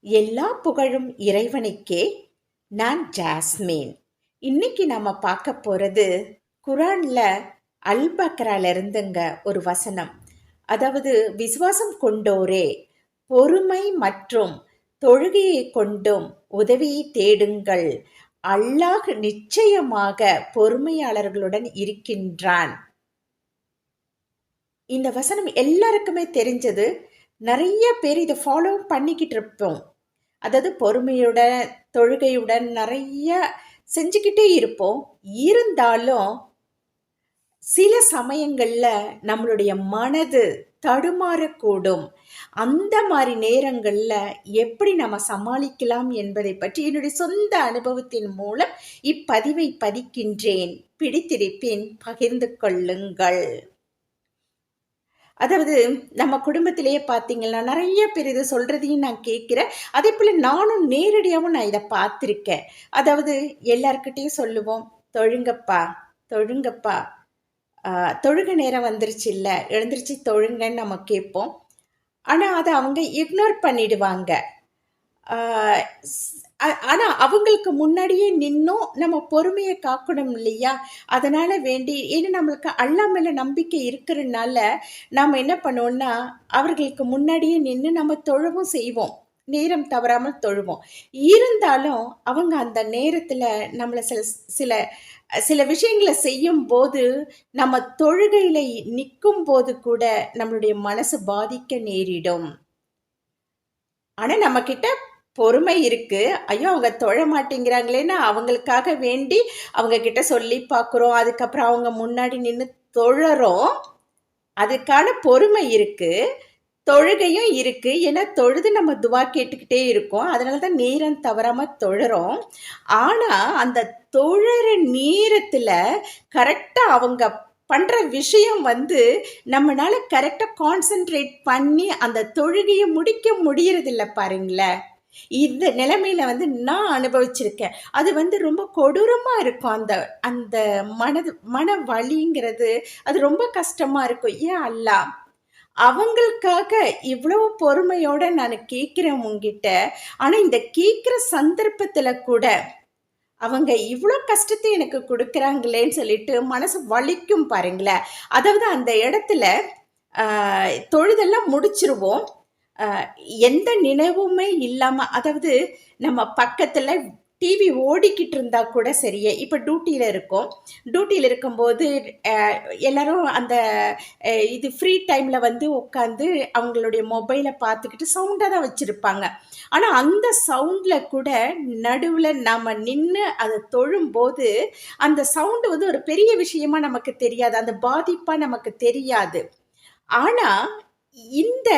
எல்லா புகழும் இறைவனுக்கே. நான் ஜாஸ்மின். இன்னைக்கு நாம பார்க்க போறது குரான்ல அல் பக்ரால இருந்துங்க ஒரு வசனம். அதாவது விசுவாசம் கொண்டோரே பொறுமை மற்றும் தொழுகையை கொண்டும் உதவியை தேடுங்கள். அல்லாஹ் நிச்சயமாக பொறுமையாளர்களுடன் இருக்கின்றான். இந்த வசனம் எல்லாருக்குமே தெரிஞ்சது. நிறைய பேர் இதை ஃபாலோ பண்ணிக்கிட்டு இருப்போம். அதாவது பொறுமையுடன் தொழுகையுடன் நிறைய செஞ்சுக்கிட்டே இருப்போம். இருந்தாலும் சில சமயங்களில் நம்மளுடைய மனது தடுமாறக்கூடும். அந்த மாதிரி நேரங்களில் எப்படி நம்ம சமாளிக்கலாம் என்பதை பற்றி என்னுடைய சொந்த அனுபவத்தின் மூலம் இப்பதிவை பதிக்கின்றேன். பிடித்திருப்பின். பகிர்ந்து கொள்ளுங்கள். அதாவது நம்ம குடும்பத்திலேயே பார்த்தீங்கன்னா நிறைய பேர் இதை சொல்கிறதையும் நான் கேட்குறேன். அதே போல் நானும் நேரடியாகவும் நான் இதை பார்த்துருக்கேன். அதாவது எல்லாருக்கிட்டேயும் சொல்லுவோம் தொழுங்கப்பா தொழுங்கப்பா. தொழுக நேரம் வந்துருச்சு இல்லை எழுந்திருச்சு தொழுங்கன்னு நம்ம கேட்போம். ஆனால் அதை அவங்க இக்னோர் பண்ணிடுவாங்க. ஆனால் அவங்களுக்கு முன்னாடியே நின்னும் நம்ம பொறுமையை காக்கணும் இல்லையா? அதனால் வேண்டி ஏன்னா நம்மளுக்கு அல்லா மேலே நம்பிக்கை இருக்கிறதுனால நாம் என்ன பண்ணுவோம்னா அவர்களுக்கு முன்னாடியே நின்று நம்ம தொழவும் செய்வோம். நேரம் தவறாமல் தொழுவோம். இருந்தாலும் அவங்க அந்த நேரத்தில் நம்மளை சில சில சில விஷயங்களை செய்யும் போது நம்ம தொழுகையில் நிற்கும் போது கூட நம்மளுடைய மனசு பாதிக்க நேரிடும். ஆனால் நம்மக்கிட்ட பொறுமை இருக்கு. ஐயோ அவங்க தொழ மாட்டேங்கிறாங்களேன்னு அவங்களுக்காக வேண்டி அவங்க கிட்ட சொல்லி பார்க்குறோம் அதுக்கப்புறம் அவங்க முன்னாடி நின்று தொழறோம். அதுக்கான பொறுமை இருக்கு. தொழுகையும் இருக்கு. ஏன்னா தொழுது நம்ம துவா கேட்டுக்கிட்டே இருக்கோம். அதனால தான் நேரம் தவறாம தொழுறோம். ஆனா அந்த தொழற நேரத்துல கரெக்டா அவங்க பண்ற விஷயம் வந்து நம்மளால கரெக்டா கான்சென்ட்ரேட் பண்ணி அந்த தொழுகையை முடிக்க முடியறதில்ல பாருங்களேன். இந்த நிலைமையில வந்து நான் அனுபவிச்சிருக்கேன். அது வந்து ரொம்ப கொடூரமாக இருக்கும் அந்த அந்த மனது மன வலிங்கிறது. அது ரொம்ப கஷ்டமாக இருக்கும். ஏன் அல்ல? அவங்களுக்காக இவ்வளவு பொறுமையோட நான் கேட்குறேன் உங்ககிட்ட ஆனால் இந்த கேட்குற சந்தர்ப்பத்தில் கூட அவங்க இவ்வளோ கஷ்டத்தை எனக்கு கொடுக்குறாங்களேன்னு சொல்லிட்டு மனசு வலிக்கும் பாருங்களேன். அதாவது அந்த இடத்துல தொழுதெல்லாம் முடிச்சிருவோம். எந்த நினைவுமே இல்லாமல் அதாவது நம்ம பக்கத்தில் டிவி ஓடிக்கிட்டு இருந்தா கூட சரியே. இப்போ டியூட்டியில் இருக்கோம். டியூட்டியில் இருக்கும்போது எல்லாரும் அந்த இது ஃப்ரீ டைமில் வந்து உட்காந்து அவங்களுடைய மொபைலை பார்த்துக்கிட்டு சவுண்டாக தான் வச்சுருப்பாங்க. ஆனால் அந்த சவுண்டில் கூட நடுவில் நம்ம நின்று அதை தொழும்போது அந்த சவுண்டு வந்து ஒரு பெரிய விஷயமா நமக்கு தெரியாது. அந்த பாதிப்பாக நமக்கு தெரியாது. ஆனால் இந்த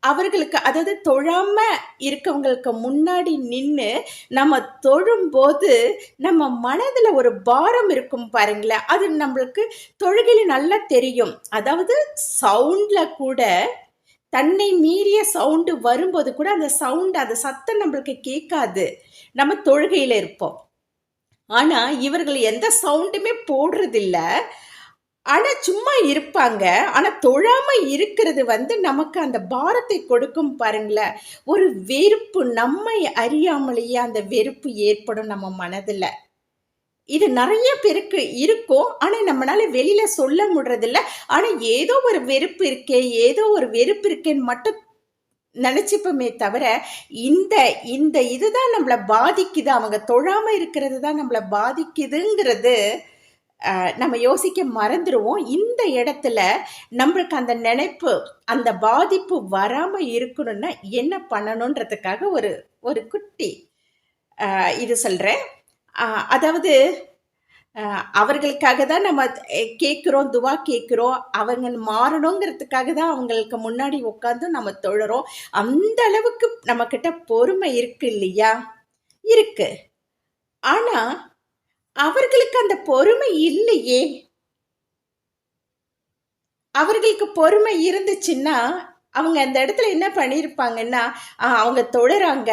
அவர்களுக்கு அதாவது தொழாம இருக்கவங்களுக்கு முன்னாடி நின்று நம்ம தொழும்போது நம்ம மனதில் ஒரு பாரம் இருக்கும் பாருங்களேன். அது நம்மளுக்கு தொழுகையில் நல்லா தெரியும். அதாவது சவுண்டில் கூட தன்னை மீறிய சவுண்டு வரும்போது கூட அந்த சவுண்டு அந்த சத்தம் நம்மளுக்கு கேட்காது. நம்ம தொழுகையில் இருப்போம். ஆனால் இவர்கள் எந்த சவுண்டுமே போடுறதில்ல. ஆனா சும்மா இருப்பாங்க. ஆனா தொழாம இருக்கிறது வந்து நமக்கு அந்த பாரத்தை கொடுக்கும் பாருங்களேன் ஒரு வெறுப்பு நம்மை அறியாமலேயே அந்த வெறுப்பு ஏற்படும் நம்ம மனதில். இது நிறைய பேருக்கு இருக்கும். ஆனால் நம்மளால வெளியில சொல்ல முடிறதில்ல. ஆனால் ஏதோ ஒரு வெறுப்பு இருக்கே ஏதோ ஒரு வெறுப்பு இருக்கேன்னு மட்டும் நினச்சிப்போமே தவிர இந்த இந்த இதுதான் நம்மளை பாதிக்குது. அவங்க தொழாமல் இருக்கிறது தான் நம்மளை பாதிக்குதுங்கிறது நம்ம யோசிக்க மறந்துடுவோம் இந்த இடத்துல நம்மளுக்கு அந்த நினைப்பு அந்த பாதிப்பு வராமல் இருக்கணும்னா என்ன பண்ணணுன்றதுக்காக ஒரு ஒரு குட்டி இது சொல்கிறேன் அதாவது அவர்களுக்காக தான் நம்ம கேட்குறோம் துவா கேட்குறோம். அவங்க மாறணுங்கிறதுக்காக தான் அவங்களுக்கு முன்னாடி உட்காந்து நம்ம தொழுறோம். அந்த அளவுக்கு நம்மக்கிட்ட பொறுமை இருக்கு இல்லையா? இருக்கு. ஆனால் அவர்களுக்கு அந்த பொறுமை இல்லையே. அவர்களுக்கு பொறுமை இருந்துச்சுன்னா அவங்க அந்த இடத்துல என்ன பண்ணியிருப்பாங்கன்னா அவங்க தொழுறாங்க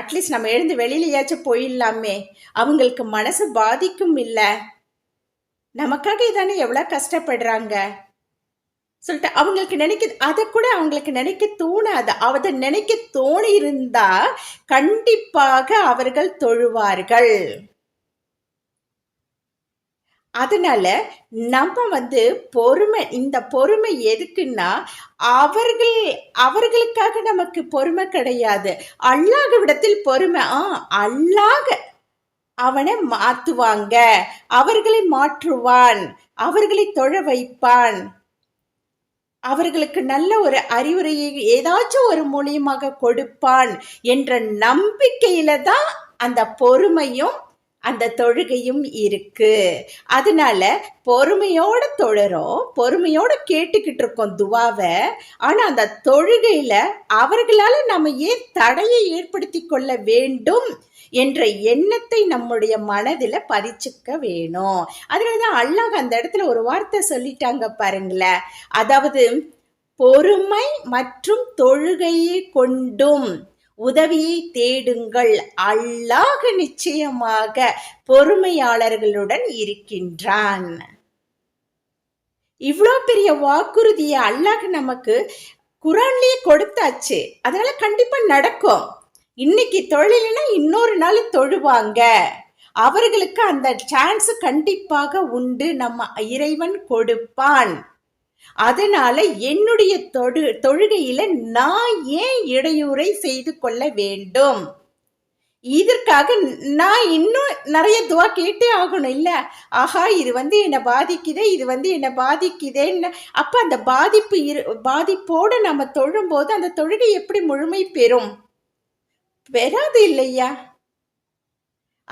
அட்லீஸ்ட் நம்ம எழுந்து வெளியிலையாச்சும் போயிடலாமே. அவங்களுக்கு மனசு பாதிக்கும் இல்லை. நமக்காக இதானே எவ்வளோ கஷ்டப்படுறாங்க. சொல்லிட்டு அவங்களுக்கு நினைக்க அதை கூட அவங்களுக்கு நினைக்க தோணாது. அதை நினைக்க தோணி இருந்தா கண்டிப்பாக அவர்கள் தொழுவார்கள். அதனால நம்ம வந்து பொறுமை இந்த பொறுமை எதுக்குன்னா அவர்கள் அவர்களுக்காக நமக்கு பொறுமை கிடையாது. அல்லாஹ் விடத்தில் பொறுமை ஆ அல்லாஹ் அவனை மாற்றுவாங்க அவர்களை மாற்றுவான். அவர்களை தொழ வைப்பான். அவர்களுக்கு நல்ல ஒரு அறிவுரையை ஏதாச்சும் ஒரு மூலியமாக கொடுப்பான் என்ற நம்பிக்கையில தான் அந்த பொறுமையும் அந்த தொழுகையும் இருக்கு. அதனால பொறுமையோட தொழுறோம் பொறுமையோட கேட்டுக்கிட்டு இருக்கோம் துவாவை. ஆனால் அந்த தொழுகையில அவர்களால் நம்ம ஏன் தடையை ஏற்படுத்தி கொள்ள வேண்டும் என்ற எண்ணத்தை நம்முடைய மனதில் பறிச்சுக்க வேணும். அதனாலதான் அல்லாஹ் அந்த இடத்துல ஒரு வார்த்தை சொல்லிட்டாங்க பாருங்களேன். அதாவது பொறுமை மற்றும் தொழுகையை கொண்டும் உதவியை தேடுங்கள். அல்லாஹ் நிச்சயமாக பொறுமையாளர்களுடன் இருக்கின்றான். இவ்வளோ பெரிய வாக்குறுதியை அல்லாஹ் நமக்கு குரான்லேயே கொடுத்தாச்சு. அதனால கண்டிப்பா நடக்கும். இன்னைக்கு தொழில்னா இன்னொரு நாள் தொழுவாங்க. அவர்களுக்கு அந்த சான்ஸ் கண்டிப்பாக உண்டு. நம்ம இறைவன் கொடுப்பான். அதனால என்னுடைய தொழு தொழுகையில நான் ஏன் இடையூறை செய்து கொள்ள வேண்டும்? இதற்காக நான் இன்னும் நிறைய துவா கேட்டே ஆகணும். இல்ல ஆஹா இது வந்து என்னை பாதிக்குதே இது வந்து என்னை பாதிக்குதேன்னு. அப்ப அந்த பாதிப்பு இரு பாதிப்போடு நம்ம தொழும்போது அந்த தொழுகை எப்படி முழுமை பெறும்? பெறாது இல்லையா?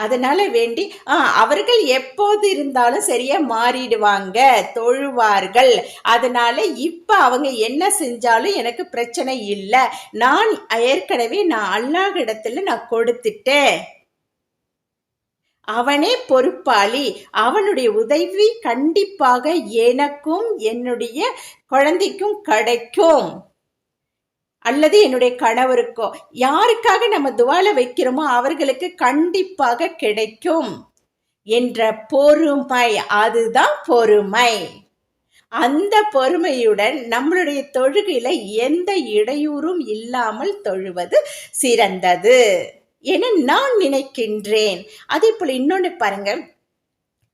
அதனால வேண்டி ஆ அவர்கள் எப்போது இருந்தாலும் சரியா மாறிடுவாங்க தொழுவார்கள். அதனால இப்ப அவங்க என்ன செஞ்சாலும் எனக்கு பிரச்சனை இல்லை. நான் ஏற்கனவே நான் அல்லாஹ் இடத்துல நான் கொடுத்துட்டேன். அவனே பொறுப்பாளி. அவனுடைய உதவி கண்டிப்பாக எனக்கும் என்னுடைய குழந்தைக்கும் கிடைக்கும். அல்லது என்னுடைய கணவருக்கோ யாருக்காக நம்ம துவால வைக்கிறோமோ அவர்களுக்கு கண்டிப்பாக கிடைக்கும் என்ற பொறுமை. அதுதான் பொறுமை. அந்த பொறுமையுடன் நம்மளுடைய தொழுகையில எந்த இடையூறும் இல்லாமல் தொழுவது சிறந்தது என நான் நினைக்கின்றேன். அதே போல இன்னொன்னு பாருங்க.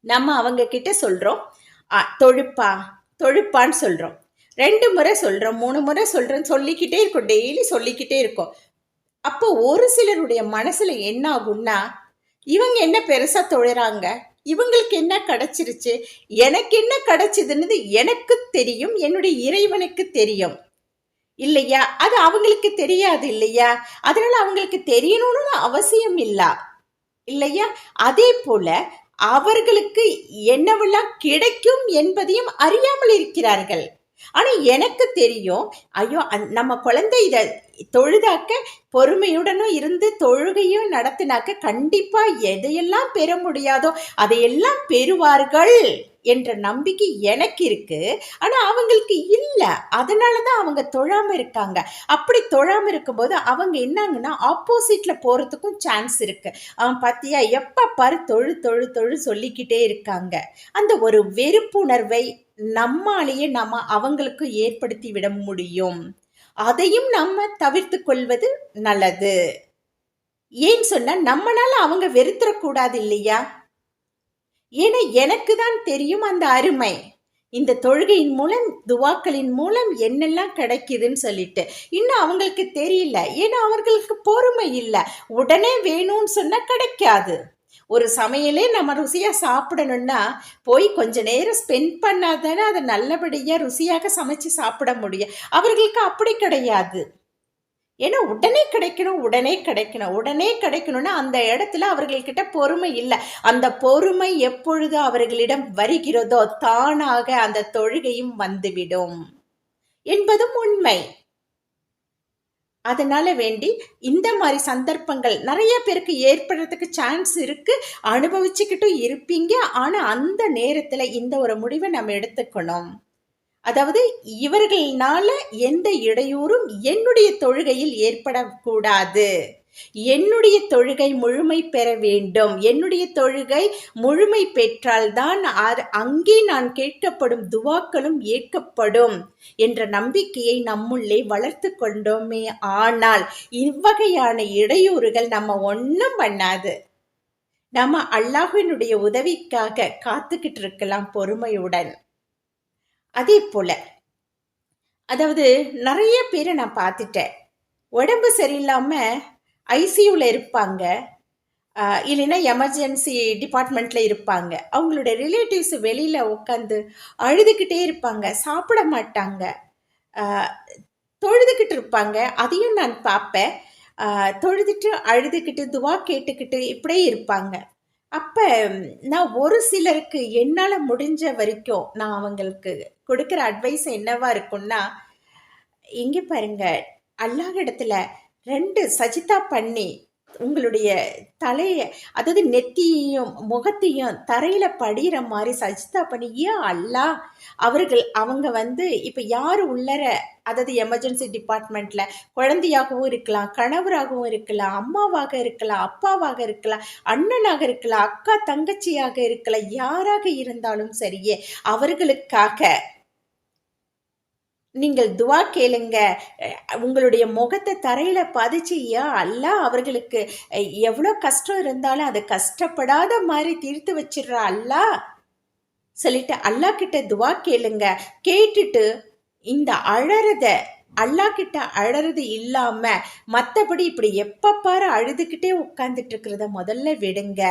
நம்ம அவங்க கிட்ட சொல்றோம் தொழுப்பா தொழுப்பான்னு சொல்றோம். ரெண்டு முறை சொல்கிறோம் மூணு முறை சொல்கிறோம் சொல்லிக்கிட்டே இருக்கோம் டெய்லி சொல்லிக்கிட்டே இருக்கோம். அப்போ ஒரு சிலருடைய மனசில் என்ன ஆகும்னா இவங்க என்ன பெருசாக தொழுறாங்க? இவங்களுக்கு என்ன கிடைச்சிருச்சு? எனக்கு என்ன கிடைச்சதுன்னு எனக்கு தெரியும் என்னுடைய இறைவனுக்கு தெரியும். இல்லையா? அது அவங்களுக்கு தெரியாது இல்லையா? அதனால அவங்களுக்கு தெரியணும்னு அவசியம் இல்லை? இல்லையா? அதே போல அவர்களுக்கு என்னவெல்லாம் கிடைக்கும் என்பதையும் அறியாமல் இருக்கிறார்கள். ஆனால் எனக்கு தெரியும் ஐயோ நம்ம குழந்தை இதை தொழுதாக்க பொறுமையுடனும் இருந்து தொழுகையும் நடத்தினாக்க கண்டிப்பாக எதையெல்லாம் பெற முடியாதோ அதையெல்லாம் பெறுவார்கள் என்ற நம்பிக்கை எனக்கு இருக்கு. ஆனா அவங்களுக்கு இல்ல. அதனாலதான் அவங்க தொழாம இருக்காங்க. அப்படி தொழாம இருக்கும்போது அவங்க என்னங்கன்னா ஆப்போசிட்ல போறதுக்கும் சான்ஸ் இருக்கு. அவன் பாத்தியா எப்ப பாரு தொழு தொழு தொழு சொல்லிக்கிட்டே இருக்காங்க. அந்த ஒரு வெறுப்புணர்வை நம்மாலேயே நம்ம அவங்களுக்கு ஏற்படுத்தி விட முடியும். அதையும் நம்ம தவிர்த்து கொள்வது நல்லது. ஏன் சொன்னா நம்மளால அவங்க வெறுத்துறக்கூடாது இல்லையா? ஏன்னா எனக்கு தான் தெரியும் அந்த அருமை. இந்த தொழுகையின் மூலம் துவாக்களின் மூலம் என்னெல்லாம் கிடைக்குதுன்னு சொல்லிட்டு. இன்னும் அவங்களுக்கு தெரியல. ஏன்னா அவர்களுக்கு பொறுமை இல்லை. உடனே வேணும்னு சொன்னா கிடைக்காது. ஒரு சமையலே நம்ம ருசியாக சாப்பிடணும்னா போய் கொஞ்ச நேரம் ஸ்பெண்ட் பண்ணால் தானே அதை நல்லபடியாக ருசியாக சமைச்சு சாப்பிட முடியும். அவர்களுக்கு அப்படி கிடையாது. ஏன்னா உடனே கிடைக்கணும் உடனே கிடைக்கணும். உடனே கிடைக்கணும்னா அந்த இடத்துல அவர்கள்கிட்ட பொறுமை இல்லை. அந்த பொறுமை எப்பொழுது அவர்களிடம் வருகிறதோ தானாக அந்த தொழுகையும் வந்துவிடும். என்பதும் உண்மை. அதனால வேண்டி இந்த மாதிரி சந்தர்ப்பங்கள் நிறைய பேருக்கு ஏற்படுறதுக்கு சான்ஸ் இருக்கு. அனுபவிச்சுக்கிட்டும் இருப்பீங்க. ஆனா அந்த நேரத்துல இந்த ஒரு முடிவை நம்ம எடுத்துக்கணும். அதாவது இவர்களால எந்த இடையூறும் என்னுடைய தொழுகையில் ஏற்படக்கூடாது. என்னுடைய தொழுகை முழுமை பெற வேண்டும். என்னுடைய தொழுகை முழுமை பெற்றால்தான் அங்கே நான் கேட்கப்படும் துவாக்களும் ஏற்கப்படும் என்ற நம்பிக்கையை நம்முள்ளே வளர்த்து கொண்டோமே ஆனால் இவ்வகையான இடையூறுகள் நம்ம ஒன்றும் பண்ணாது. நம்ம அல்லாஹினுடைய உதவிக்காக காத்துக்கிட்டு இருக்கலாம் பொறுமையுடன். அதே போல அதாவது நிறைய பேரை நான் பார்த்துட்டேன். உடம்பு சரியில்லாமல் ஐசியூவில் இருப்பாங்க. இல்லைன்னா எமர்ஜென்சி டிபார்ட்மெண்ட்டில் இருப்பாங்க. அவங்களோட ரிலேட்டிவ்ஸ் வெளியில் உட்காந்து அழுதுகிட்டே இருப்பாங்க. சாப்பிட மாட்டாங்க. தொழுதுகிட்டு இருப்பாங்க. அதையும் நான் பார்ப்பேன். தொழுதுட்டு அழுதுகிட்டு துவா கேட்டுக்கிட்டு இப்படியே இருப்பாங்க. அப்போ நான் ஒரு சிலருக்கு என்னால் முடிஞ்ச வரைக்கும் நான் அவங்களுக்கு கொடுக்குற அட்வைஸ் என்னவா இருக்கும்னா இங்கே பாருங்க அல்லாஹ் இடத்துல ரெண்டு சஜிதா பண்ணி உங்களுடைய தலைய அதாவது நெத்தியையும் முகத்தையும் தரையில படிகிற மாதிரி சஜிதா பண்ணி ஏன் அல்லாஹ் அவர்கள் அவங்க வந்து இப்ப யார் உள்ளர அதாவது எமர்ஜென்சி டிபார்ட்மெண்ட்ல குழந்தையாகவும் இருக்கலாம் கணவராகவும் இருக்கலாம் அம்மாவாக இருக்கலாம் அப்பாவாக இருக்கலாம் அண்ணனாக இருக்கலாம் அக்கா தங்கச்சியாக இருக்கலாம் யாராக இருந்தாலும் சரியே அவர்களுக்காக நீங்கள் துவா கேளுங்க. உங்களுடைய முகத்தை தரையில பதிச்சு ஏன் அல்லாஹ் அவர்களுக்கு எவ்வளோ கஷ்டம் இருந்தாலும் அதை கஷ்டப்படாத மாதிரி தீர்த்து வச்சிடுறா அல்லாஹ் சொல்லிட்டு அல்லாஹ் கிட்ட துவா கேளுங்க. கேட்டுட்டு இந்த அழறத அல்லாஹ் கிட்ட அழறது இல்லாம மற்றபடி இப்படி எப்ப பாரு அழுதுகிட்டே உட்காந்துட்டு இருக்கிறத முதல்ல விடுங்க.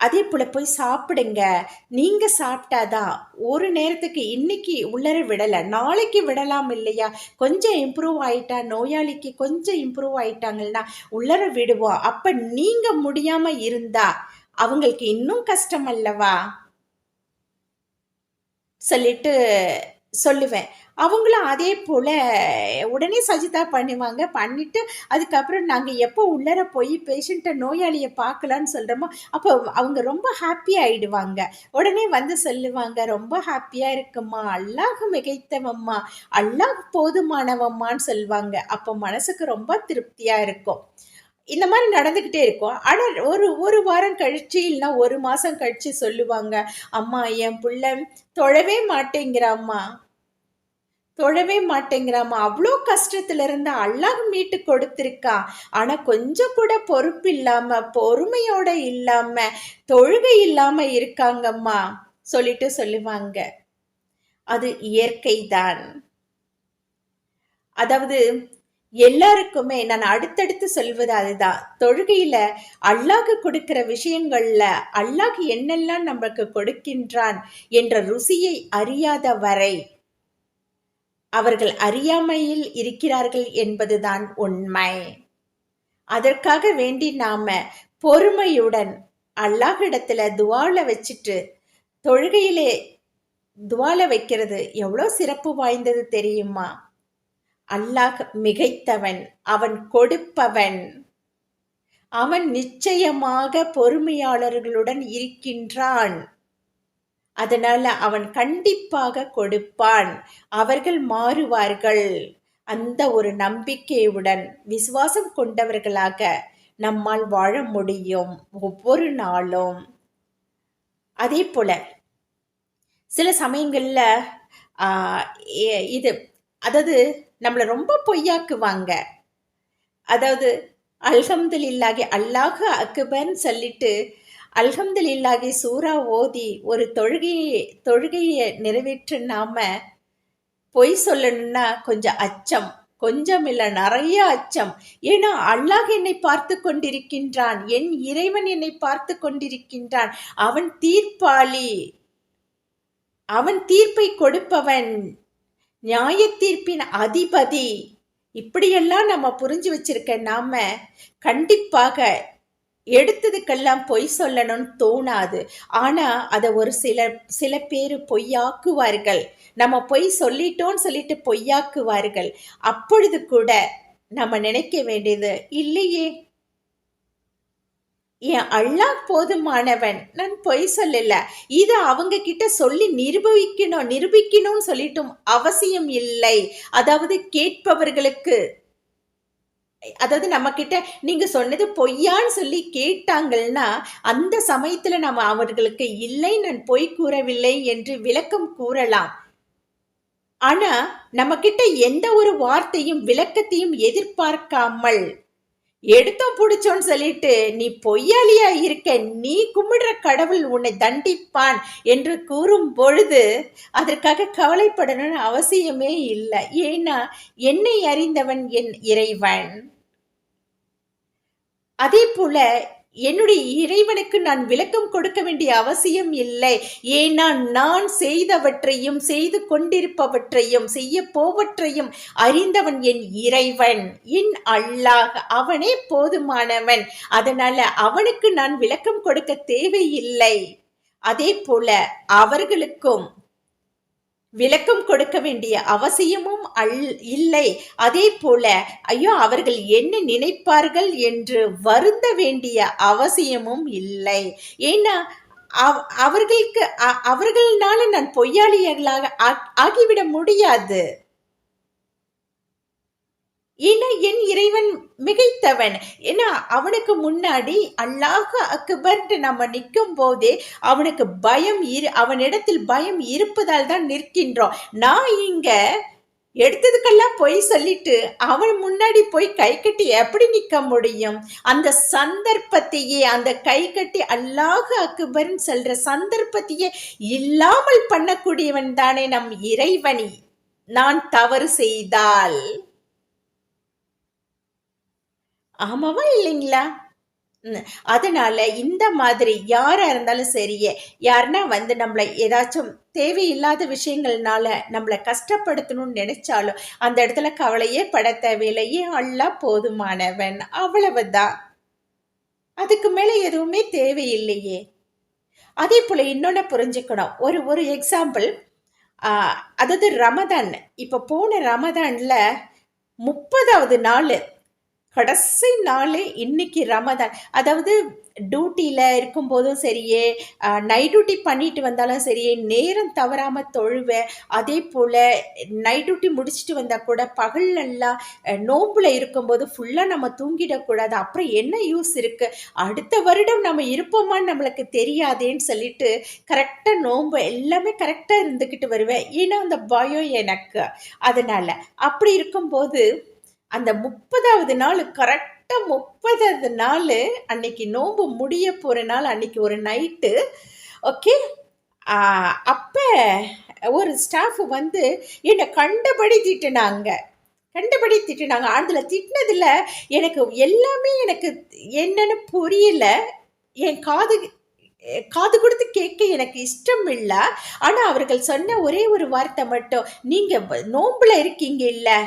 அதே போல போய் சாப்பிடுங்க. நீங்க சாப்பிட்டாதான் ஒரு நேரத்துக்கு இன்னைக்கு உள்ளர விடலை நாளைக்கு விடலாம் இல்லையா? கொஞ்சம் இம்ப்ரூவ் ஆயிட்டா நோயாளிக்கு கொஞ்சம் இம்ப்ரூவ் ஆயிட்டாங்கன்னா உள்ளர விடுவோம் அப்ப நீங்க முடியாம இருந்தா அவங்களுக்கு இன்னும் கஷ்டம் அல்லவா? சொல்லிட்டு சொல்லுவேன். அவங்களும் அதே போல உடனே சஜிதா பண்ணுவாங்க. பண்ணிட்டு அதுக்கப்புறம் நாங்கள் எப்போ உள்ளர போய் பேஷண்ட்டை நோயாளியை பார்க்கலான்னு சொல்கிறோமோ அப்போ அவங்க ரொம்ப ஹாப்பி ஆயிடுவாங்க. உடனே வந்து சொல்லுவாங்க ரொம்ப ஹாப்பியாக இருக்கும்மா அல்லாஹ் மிகைத்தவம்மா. அல்லாஹ் போதுமானவம்மான்னு சொல்லுவாங்க. அப்போ மனசுக்கு ரொம்ப திருப்தியாக இருக்கும். இந்த மாதிரி நடந்துக்கிட்டே இருக்கும். ஆனால் ஒரு ஒரு வாரம் கழிச்சு இல்லைன்னா ஒரு மாதம் கழிச்சு சொல்லுவாங்க அம்மா என் பிள்ளை தொழவே மாட்டேங்கிறாம்மா. தொழவே மாட்டேங்கிறாம்மா அவ்வளோ கஷ்டத்துல இருந்து அல்லாஹ் மீட்டு கொடுத்துருக்கா. ஆனா கொஞ்சம் கூட பொறுப்பு இல்லாம பொறுமையோட இல்லாம தொழுகை இல்லாம இருக்காங்கம்மா சொல்லிட்டு சொல்லுவாங்க. அது இயற்கைதான். அதாவது எல்லாருக்குமே நான் அடுத்தடுத்து சொல்வது அதுதான் தொழுகையில அல்லாஹ் கொடுக்கிற விஷயங்கள்ல அல்லாஹ் என்னெல்லாம் நமக்கு கொடுக்கின்றான் என்ற ருசியை அறியாத வரை அவர்கள் அறியாமையில் இருக்கிறார்கள் என்பதுதான் உண்மை. அதற்காக வேண்டி நாம பொறுமையுடன் அல்லாஹிடத்துல துவால வச்சுட்டு தொழுகையிலே துவால வைக்கிறது எவ்வளோ சிறப்பு வாய்ந்தது தெரியுமா? அல்லாஹ் மிகைத்தவன் அவன் கொடுப்பவன். அவன் நிச்சயமாக பொறுமையாளர்களுடன் இருக்கின்றான். அதனால அவன் கண்டிப்பாக கொடுப்பான். அவர்கள் மாறுவார்கள். அந்த ஒரு நம்பிக்கையுடன் விசுவாசம் கொண்டவர்களாக நம்மால் வாழ முடியும் ஒவ்வொரு நாளும். அதே போல சில சமயங்களில் இது அதாவது நம்மளை ரொம்ப பொய்யாக்குவாங்க. அதாவது அல்ஹம்துலில்லாஹி அல்லாஹ் அக்குபர்னு சொல்லிட்டு அல்ஹம்துலில்லாஹி சூரா ஓதி ஒரு தொழுகையை தொழுகையை நிறைவேற்று நாம பொய் சொல்லணும்னா கொஞ்சம் அச்சம். கொஞ்சம் இல்ல நிறைய அச்சம். ஏன்னா அல்லாஹ் என்னை பார்த்து கொண்டிருக்கின்றான். என் இறைவன் என்னை பார்த்து கொண்டிருக்கின்றான். அவன் தீர்ப்பாளி. அவன் தீர்ப்பை கொடுப்பவன். நியாய தீர்ப்பின் அதிபதி. இப்படியெல்லாம் நம்ம புரிஞ்சு வச்சிருக்க நாம கண்டிப்பாக எடுத்ததுக்கெல்லாம் பொய் சொல்லணும்னு தோணாது. ஆனால் அதை ஒரு சில சில பேர் பொய்யாக்குவார்கள். நம்ம பொய் சொல்லிட்டோம்னு சொல்லிட்டு பொய்யாக்குவார்கள். அப்பொழுது கூட நம்ம நினைக்க வேண்டியது இல்லையே. என் அல்லாஹ் போதுமானவன். நான் பொய் சொல்லல. இதை அவங்க கிட்ட சொல்லி நிரூபிக்கணும் நிரூபிக்கணும்னு சொல்லிட்டும் அவசியம் இல்லை. அதாவது கேட்பவர்களுக்கு அதாவது நம்ம கிட்ட நீங்க சொன்னது பொய்யான்னு சொல்லி கேட்டாங்கன்னா அந்த சமயத்துல நம்ம அவர்களுக்கு இல்லை நான் பொய் கூறவில்லை என்று விளக்கம் கூறலாம். ஆனா நம்ம கிட்ட எந்த ஒரு வார்த்தையும் விளக்கத்தையும் எதிர்பார்க்காமல் எடுத்தோம் பிடிச்சோன்னு சொல்லிட்டு நீ பொய்யாளியா இருக்க நீ கும்பிடுற கடவுள் உன்னை தண்டிப்பான் என்று கூறும் பொழுது அதற்காக கவலைப்படணும்னு அவசியமே இல்லை. ஏன்னா என்னை அறிந்தவன் என் இறைவன். அதே போல என்னுடைய இறைவனுக்கு நான் விளக்கம் கொடுக்க வேண்டிய அவசியம் இல்லை. ஏன்னா நான் செய்தவற்றையும் செய்து கொண்டிருப்பவற்றையும் செய்ய போவற்றையும் அறிந்தவன் என் இறைவன். என் அல்லாஹ் அவனே போதுமானவன். அதனால அவனுக்கு நான் விளக்கம் கொடுக்க தேவையில்லை. அதே போல அவர்களுக்கும் விளக்கம் கொடுக்க வேண்டிய அவசியமும் அல் இல்லை. அதே போல ஐயோ அவர்கள் என்ன நினைப்பார்கள் என்று வருந்த வேண்டிய அவசியமும் இல்லை. ஏன்னா அவர்களுக்கு அவர்களால நான் பொய்யாளியர்களாக ஆகிவிட முடியாது. ஏன்னா என் இறைவன் மிகைத்தவன். ஏன்னா அவனுக்கு முன்னாடி அல்லாஹ அக்பர்ன்ட்டு நம்ம நிற்கும் போதே அவனுக்கு பயம் இரு அவனிடத்தில் பயம் இருப்பதால் தான் நிற்கின்றோம். நான் இங்க எடுத்ததுக்கெல்லாம் போய் சொல்லிட்டு அவன் முன்னாடி போய் கை கட்டி எப்படி நிற்க முடியும்? அந்த சந்தர்ப்பத்தையே அந்த கை கட்டி அல்லாஹ் அக்பர்னு சொல்ற சந்தர்ப்பத்தையே இல்லாமல் பண்ணக்கூடியவன் தானே நம் இறைவனி. நான் தவறு செய்தால். ஆமாவா இல்லைங்களா? அதனால இந்த மாதிரி யாரா இருந்தாலும் சரியே யாருன்னா வந்து நம்மளை ஏதாச்சும் தேவையில்லாத விஷயங்கள்னால நம்மளை கஷ்டப்படுத்தணும்னு நினைச்சாலும் அந்த இடத்துல கவலையே பட தேவையில்லையே அல்லா போதுமானவன் அவ்வளவுதான். அதுக்கு மேல எதுவுமே தேவையில்லையே. அதே போல இன்னொன்னு புரிஞ்சுக்கணும். ஒரு ஒரு எக்ஸாம்பிள் அதாவது ரமதான் இப்போ போன ரமதான்ல முப்பதாவது நாள் கடைசி நாளே இன்னைக்கு ரமதான். அதாவது டியூட்டியில் இருக்கும்போதும் சரியே நைட் டியூட்டி பண்ணிட்டு வந்தாலும் சரியே நேரம் தவறாமல் தொழுவேன் அதே போல் நைட் டியூட்டி முடிச்சுட்டு வந்தால் கூட பகல் நல்லா நோம்பில் இருக்கும்போது ஃபுல்லாக நம்ம தூங்கிடக்கூடாது அப்புறம் என்ன யூஸ் இருக்குது அடுத்த வருடம் நம்ம இருப்போமான்னு நம்மளுக்கு தெரியாதேன்னு சொல்லிட்டு கரெக்டாக நோம்பு எல்லாமே கரெக்டாக இருந்துக்கிட்டு வருவேன். ஏன்னா அந்த பயம் எனக்கு. அதனால் அப்படி இருக்கும்போது அந்த முப்பதாவது நாள் கரெக்டாக முப்பதாவது நாள் அன்னைக்கு நோன்பு முடிய போகிற நாள் அன்னைக்கு ஒரு நைட்டு ஓகே அப்போ ஒரு ஸ்டாஃப் வந்து என்னை கண்டபடி திட்டினாங்க கண்டபடி திட்டினாங்க அதில் திட்டினதில் எனக்கு எல்லாமே எனக்கு என்னென்னு புரியல. என் காது காது கொடுத்து கேட்க எனக்கு இஷ்டம் இல்லை ஆனால் அவர்கள் சொன்ன ஒரே ஒரு வார்த்தை மட்டும் நீங்கள் நோம்பில் இருக்கீங்க இல்லை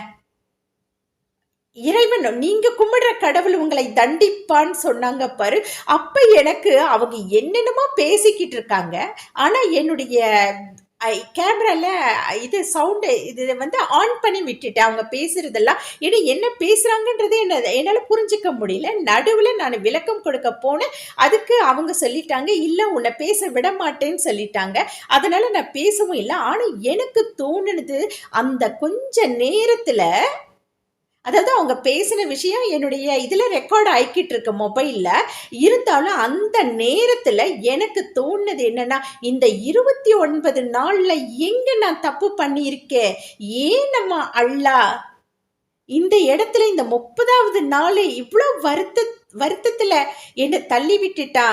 இறைவன் நீங்க கும்பிடுற கடவுள் உங்களை தண்டிப்பான்னு சொன்னாங்க பாரு. அப்ப எனக்கு அவங்க என்னென்னமோ பேசிக்கிட்டு இருக்காங்க. ஆனா என்னுடைய கேமரால இது சவுண்டு இது வந்து ஆன் பண்ணி விட்டுட்டேன். அவங்க பேசுறதெல்லாம். ஏன்னா என்ன பேசுறாங்கன்றதே என்ன என்னால் புரிஞ்சுக்க முடியல. நடுவில் நான் விளக்கம் கொடுக்க போனேன். அதுக்கு அவங்க சொல்லிட்டாங்க இல்லை உன்னை பேச விட மாட்டேன்னு சொல்லிட்டாங்க. அதனால நான் பேசவும் இல்லை. ஆனால் எனக்கு தோணுனது அந்த கொஞ்ச நேரத்தில் அதாவது அவங்க பேசின விஷயம் என்னுடைய இதில் ரெக்கார்ட் ஆகிக்கிட்டு இருக்கு மொபைலில் இருந்தாலும் அந்த நேரத்தில் எனக்கு தோணுது என்னன்னா இந்த இருபத்தி ஒன்பது நாளில் எங்கே நான் தப்பு பண்ணியிருக்கேன்? ஏன் நம்ம அல்லா இந்த இடத்துல இந்த முப்பதாவது நாள் இவ்வளோ வருத்த வருத்தத்தில் என்னை தள்ளி விட்டுட்டா?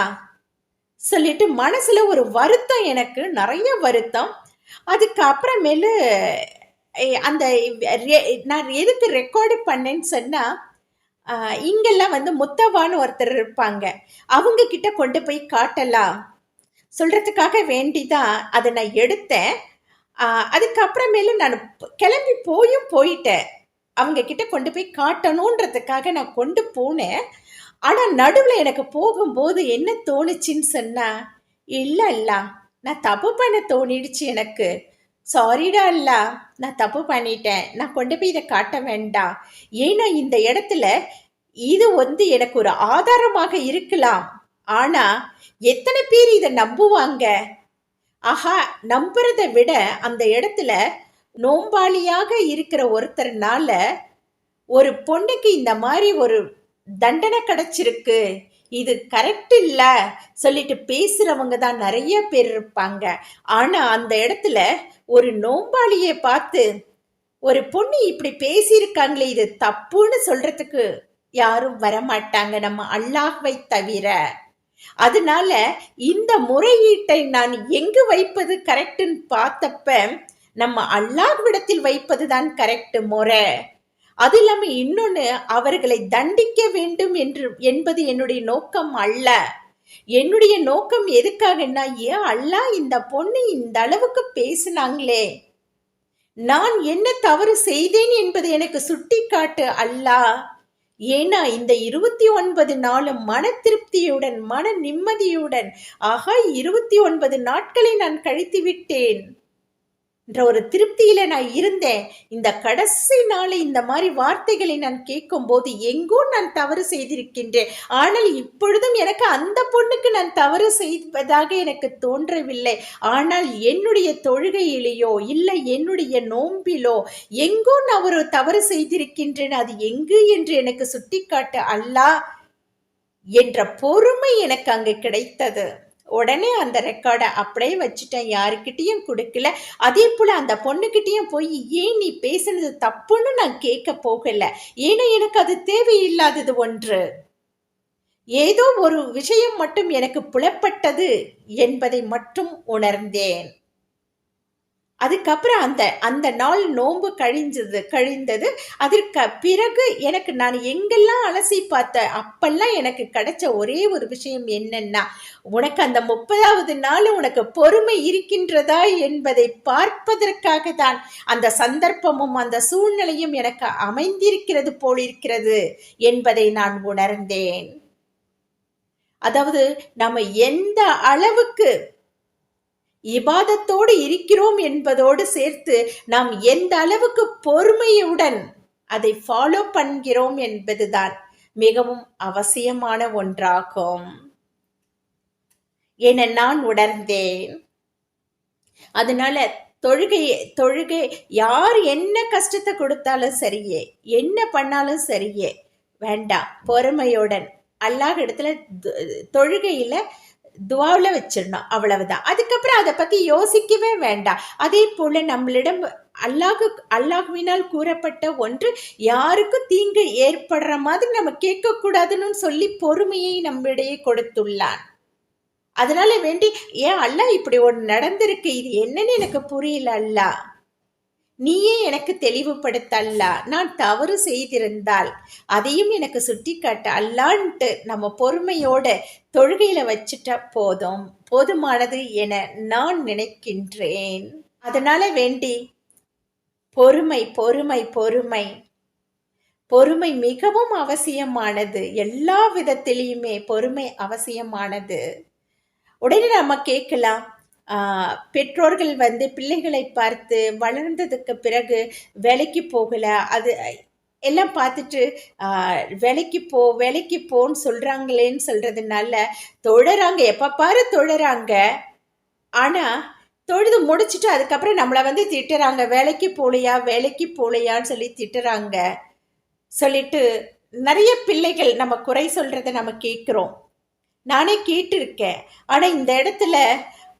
சொல்லிட்டு மனசில் ஒரு வருத்தம் எனக்கு நிறைய வருத்தம். அதுக்கு அப்புறமேலு அந்த நான் எதுக்கு ரெக்கார்டு பண்ணேன்னு சொன்னால் இங்கெல்லாம் வந்து முத்தவான்னு ஒருத்தர் இருப்பாங்க. அவங்க கிட்ட கொண்டு போய் காட்டலாம். சொல்கிறதுக்காக வேண்டி தான் அதை நான் எடுத்தேன். அதுக்கப்புறமேல நான் கிளம்பி போயும் போயிட்டேன். அவங்க கிட்ட கொண்டு போய் காட்டணுன்றதுக்காக நான் கொண்டு போனேன். ஆனால் நடுவில் எனக்கு போகும்போது என்ன தோணுச்சின்னு சொன்னா இல்லை இல்லை. நான் தப்பு பண்ண தோணிடுச்சு எனக்கு. சாரிடா அல்லா நான் தப்பு பண்ணிட்டேன். நான் கொண்டு போய் இதை காட்ட வேண்டாம் ஏன்னா இந்த இடத்துல இது வந்து எனக்கு ஒரு ஆதாரமாக இருக்கலாம். ஆனா எத்தனை பேர் இதை நம்புவாங்க? ஆஹா நம்புறதை விட அந்த இடத்துல நோம்பாளியாக இருக்கிற ஒருத்தர்னால ஒரு பொண்ணுக்கு இந்த மாதிரி ஒரு தண்டனை கிடைச்சிருக்கு. இது கரெக்ட் இல்லை சொல்லிட்டு பேசுறவங்க தான் நிறைய பேர் இருப்பாங்க. ஆனா அந்த இடத்துல ஒரு நோம்பாளியை பார்த்து ஒரு பொண்ணு இப்படி பேசியிருக்காங்களே இது தப்புன்னு சொல்றதுக்கு யாரும் வரமாட்டாங்க நம்ம அல்லாஹ்வை தவிர. அதனால இந்த முறையீட்டை நான் எங்கு வைப்பது கரெக்டுன்னு பார்த்தப்ப நம்ம அல்லாஹ்விடத்தில் வைப்பதுதான் கரெக்ட் முறை. அது இல்லாம இன்னொன்னு அவர்களை தண்டிக்க வேண்டும் என்று என்பது என்னுடைய நோக்கம் அல்ல. என்னுடைய நோக்கம் எதுக்காகன்னா ஏன் அல்லாஹ் இந்த பொண்ணு இந்த அளவுக்கு பேசினாங்களே. நான் என்ன தவறு செய்தேன் என்பது எனக்கு சுட்டிக்காட்டு அல்லா. ஏன்னா இந்த இருபத்தி ஒன்பது நாளும் மன திருப்தியுடன் மன நிம்மதியுடன் ஆக இருபத்தி ஒன்பது நாட்களை நான் கழித்து விட்டேன். என்ற ஒரு திருப்தியில நான் இருந்தேன். இந்த கடைசி நாளை இந்த மாதிரி வார்த்தைகளை நான் கேட்கும் போது எங்கோ நான் தவறு செய்திருக்கின்றேன். ஆனால் இப்பொழுதும் எனக்கு அந்த பொண்ணுக்கு நான் தவறு செய்வதாக எனக்கு தோன்றவில்லை. ஆனால் என்னுடைய தொழுகையிலேயோ இல்லை என்னுடைய நோம்பிலோ எங்கோ நான் ஒரு தவறு செய்திருக்கின்றேன். அது எங்கு என்று எனக்கு சுட்டிக்காட்ட அல்லா என்ற பொறுமை எனக்கு அங்கு கிடைத்தது. உடனே அந்த ரெக்கார்டை அப்படியே வச்சுட்டேன். யாருக்கிட்டேயும் கொடுக்கல. அதே போல் அந்த பொண்ணுக்கிட்டேயும் போய் ஏன் நீ பேசுனது தப்புன்னு நான் கேட்க போகல. ஏன்னா எனக்கு அது தேவையில்லாதது ஒன்று. ஏதோ ஒரு விஷயம் மட்டும் எனக்கு புலப்பட்டது என்பதை மட்டும் உணர்ந்தேன். அதுக்கப்புறம் அந்த அந்த நாள் நோன்பு கழிஞ்சது கழிந்தது. அதற்கு பிறகு எனக்கு நான் எங்கெல்லாம் அலசி பார்த்தேன் அப்பெல்லாம் எனக்கு கிடைச்ச ஒரே ஒரு விஷயம் என்னன்னா உனக்கு அந்த முப்பதாவது நாள் உனக்கு பொறுமை இருக்கின்றதா என்பதை பார்ப்பதற்காக தான் அந்த சந்தர்ப்பமும் அந்த சூழ்நிலையும் எனக்கு அமைந்திருக்கிறது போலிருக்கிறது என்பதை நான் உணர்ந்தேன். அதாவது நம்ம எந்த அளவுக்கு இபாதத்தோடு இருக்கிறோம் என்பதோடு சேர்த்து நாம் எந்த அளவுக்கு பொறுமையுடன் அதை ஃபாலோ பண்ணுகிறோம் என்பதுதான் மிகவும் அவசியமான ஒன்றாகும். என நான் உணர்ந்தேன். அதனால தொழுகை தொழுகை யார் என்ன கஷ்டத்தை கொடுத்தாலும் சரியே என்ன பண்ணாலும் சரியே வேண்டாம் பொறுமையுடன். அல்லாஹ் இடத்துல தொழுகையில துவாவில் வச்சிடணும் அவ்வளவுதான். அதுக்கப்புறம் அதை பற்றி யோசிக்கவே வேண்டாம். அதே போல் நம்மளிடம் அல்லாஹு அல்லாஹுவினால் கூறப்பட்ட ஒன்று யாருக்கும் தீங்கு ஏற்படுற மாதிரி நம்ம கேட்கக்கூடாதுன்னு சொல்லி பொறுமையை நம்மிடையே கொடுத்துள்ளான். அதனால வேண்டி ஏன் அல்லா இப்படி ஒன்று நடந்திருக்கு? இது என்னன்னு எனக்கு புரியல அல்லா நீயே எனக்கு தெளிவுபடுத்த அல்லா நான் தவறு செய்திருந்தால் அதையும் எனக்கு சுட்டி காட்ட அல்லான்ட்டு நம்ம பொறுமையோட தொழுகையில வச்சுட்ட போதும். போதுமானது என நான் நினைக்கின்றேன். அதனால வேண்டி பொறுமை பொறுமை பொறுமை. பொறுமை மிகவும் அவசியமானது. எல்லா விதத்திலையுமே பொறுமை அவசியமானது. உடனே நம்ம கேட்கலாம் பெற்றோர்கள் வந்து பிள்ளைகளை பார்த்து வளர்ந்ததுக்கு பிறகு வேலைக்கு போகலை. அது எல்லாம் பார்த்துட்டு வேலைக்கு போ வேலைக்கு போன்னு சொல்கிறாங்களேன்னு சொல்கிறதுனால தொழறாங்க. எப்போ பாரு தொழறாங்க. ஆனால் தொழுது முடிச்சுட்டு அதுக்கப்புறம் நம்மளை வந்து திட்டுறாங்க. வேலைக்கு போகலையா வேலைக்கு போலையான்னு சொல்லி திட்டுறாங்க. சொல்லிட்டு நிறைய பிள்ளைகள் நம்ம குறை சொல்கிறத நம்ம கேட்குறோம். நானே கேட்டிருக்கேன். ஆனால் இந்த இடத்துல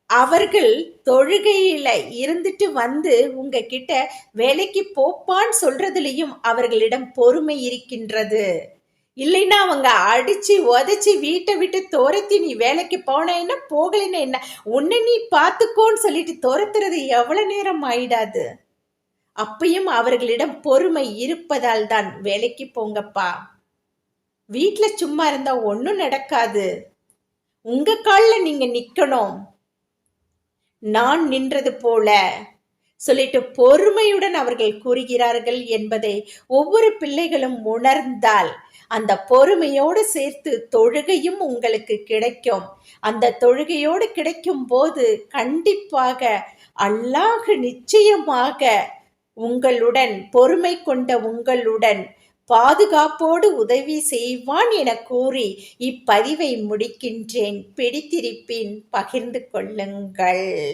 அவர்கள் தொழுகையில இருந்துட்டு வந்து உங்ககிட்ட வேலைக்கு போப்பான்னு சொல்றதுலயும் அவர்களிடம் பொறுமை இருக்கின்றது. இல்லைன்னா அவங்க அடிச்சு உதச்சி வீட்டை விட்டு துரத்தி நீ வேலைக்கு போனேன்னா போகலைன்னா என்ன? உன்னை நீ பார்த்துக்கோன்னு சொல்லிட்டு துரத்துறது எவ்வளவு நேரம் ஆயிடாது? அப்பயும் அவர்களிடம் பொறுமை இருப்பதால் தான் வேலைக்கு போங்கப்பா. வீட்டில் சும்மா இருந்தா ஒன்றும் நடக்காது. உங்க காலில் நீங்க நிக்கணும். நான் நின்றது போல. சொல்லிட்டு பொறுமையுடன் அவர்கள் கூறுகிறார்கள் என்பதை ஒவ்வொரு பிள்ளைகளும் உணர்ந்தால் அந்த பொறுமையோடு சேர்த்து தொழுகையும் உங்களுக்கு கிடைக்கும். அந்த தொழுகையோடு கிடைக்கும் போது கண்டிப்பாக அல்லாஹ் நிச்சயமாக உங்களுடன் பொறுமை கொண்ட உங்களுடன் பாதுகாப்போடு உதவி செய்வான் என கூறி இப்பதிவை முடிக்கின்றேன். பிடித்திருப்பின். பகிர்ந்து கொள்ளுங்கள்.